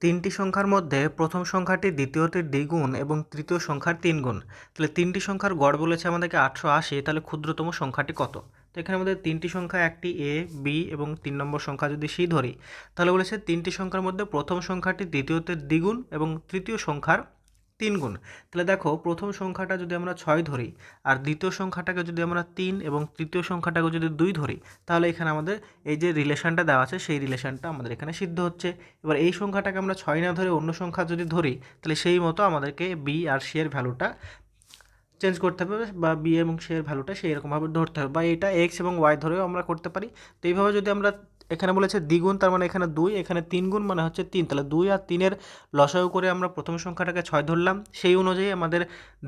তিনটি সংখ্যার মধ্যে প্রথম সংখ্যাটি দ্বিতীয়টির দ্বিগুণ এবং তৃতীয় সংখ্যার তিনগুণ। তাহলে তিনটি সংখ্যার গড় বলেছে আমাদেরকে আটশো আশি, তাহলে ক্ষুদ্রতম সংখ্যাটি কত? তো এখানে আমাদের তিনটি সংখ্যা একটি, এ, বি এবং তিন নম্বর সংখ্যা যদি সি ধরি, তাহলে বলেছে তিনটি সংখ্যার মধ্যে প্রথম সংখ্যাটি দ্বিতীয়তের দ্বিগুণ এবং তৃতীয় সংখ্যার তিন গুণ। তাহলে দেখো, প্রথম সংখ্যাটা যদি আমরা ছয় ধরি আর দ্বিতীয় সংখ্যাটাকে যদি আমরা তিন এবং তৃতীয় সংখ্যাটাকে যদি দুই ধরি, তাহলে এখানে আমাদের এই যে রিলেশনটা দেওয়া আছে, সেই রিলেশনটা আমাদের এখানে সিদ্ধ হচ্ছে। এবার এই সংখ্যাটাকে আমরা ছয় না ধরে অন্য সংখ্যা যদি ধরি, তাহলে সেই মতো আমাদেরকে বি আর সি এর ভ্যালুটা চেঞ্জ করতে হবে বা বি এবং সি এর ভ্যালুটা সেই রকমভাবে ধরতে হবে বা এটা এক্স এবং ওয়াই ধরেও আমরা করতে পারি। তো এইভাবে যদি আমরা এখানে বলেছে দ্বিগুণ, তার মানে এখানে দুই, এখানে তিন গুণ মানে হচ্ছে তিন। তাহলে দুই আর তিনের লসাগু করে আমরা প্রথম সংখ্যাটাকে ছয় ধরলাম। সেই অনুযায়ী আমাদের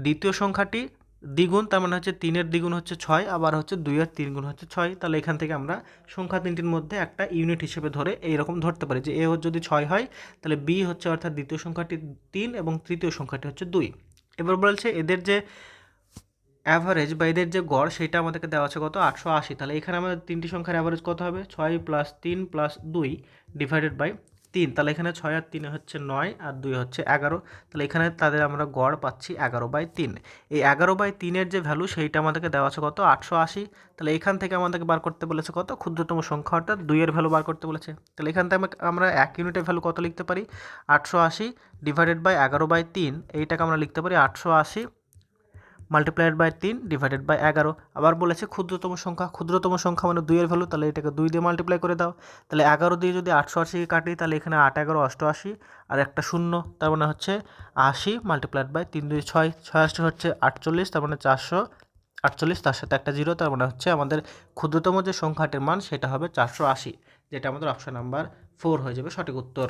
দ্বিতীয় সংখ্যাটি দ্বিগুণ, তার মানে হচ্ছে তিনের দ্বিগুণ হচ্ছে ছয়, আবার হচ্ছে দুই আর তিন গুণ হচ্ছে ছয়। তাহলে এখান থেকে আমরা সংখ্যা তিনটির মধ্যে একটা ইউনিট হিসেবে ধরে এইরকম ধরতে পারি যে এ যদি ছয় হয়, তাহলে বি হচ্ছে অর্থাৎ দ্বিতীয় সংখ্যাটি তিন এবং তৃতীয় সংখ্যাটি হচ্ছে দুই। এবার বলছে এদের যে অ্যাভারেজ বা এদের যে গড় সেটা আমাদেরকে দেওয়া আছে কত? আটশো আশি। তাহলে এখানে আমাদের তিনটি সংখ্যার অ্যাভারেজ কত হবে? ছয় প্লাস তিন প্লাস দুই ডিভাইডেড বাই তিন। তাহলে এখানে ছয় আর তিনে হচ্ছে নয় আর দুই হচ্ছে এগারো। তাহলে এখানে তাদের আমরা গড় পাচ্ছি এগারো বাই তিন। এই এগারো বাই তিনের যে ভ্যালু সেইটা আমাদেরকে দেওয়া আছে কত? আটশো আশি। তাহলে এখান থেকে আমাদেরকে বার করতে বলেছে কত? ক্ষুদ্রতম সংখ্যা অর্থাৎ দুইয়ের ভ্যালু বার করতে বলেছে। তাহলে এখান থেকে আমরা এক ইউনিটের ভ্যালু কত লিখতে পারি? আটশো আশি ডিভাইডেড বাই এগারো বাই তিন। এইটাকে আমরা লিখতে পারি আটশো আশি মাল্টিপ্লাইড বাই তিন ডিভাইডেড বাই এগারো। আবার বলেছে ক্ষুদ্রতম সংখ্যা ক্ষুদ্রতম সংখ্যা মানে দুইয়ের ভ্যালু তাহলে এটাকে দুই দিয়ে মাল্টিপ্লাই করে দাও। তাহলে এগারো দিয়ে যদি আটশো আশিকে কাটি, তাহলে এখানে আট, এগারো, অষ্টআশি আর একটা শূন্য, তার মানে হচ্ছে আশি মাল্টিপ্লাইড বাই তিন দুই ছয়। ছয় আশি হচ্ছে আটচল্লিশ, তার মানে চারশো আটচল্লিশ, তার সাথে একটা জিরো তার মানে হচ্ছে আমাদের ক্ষুদ্রতম যে সংখ্যাটির মান, সেটা হবে চারশো আশি, যেটা আমাদের অপশন নাম্বার ফোর হয়ে যাবে সঠিক উত্তর।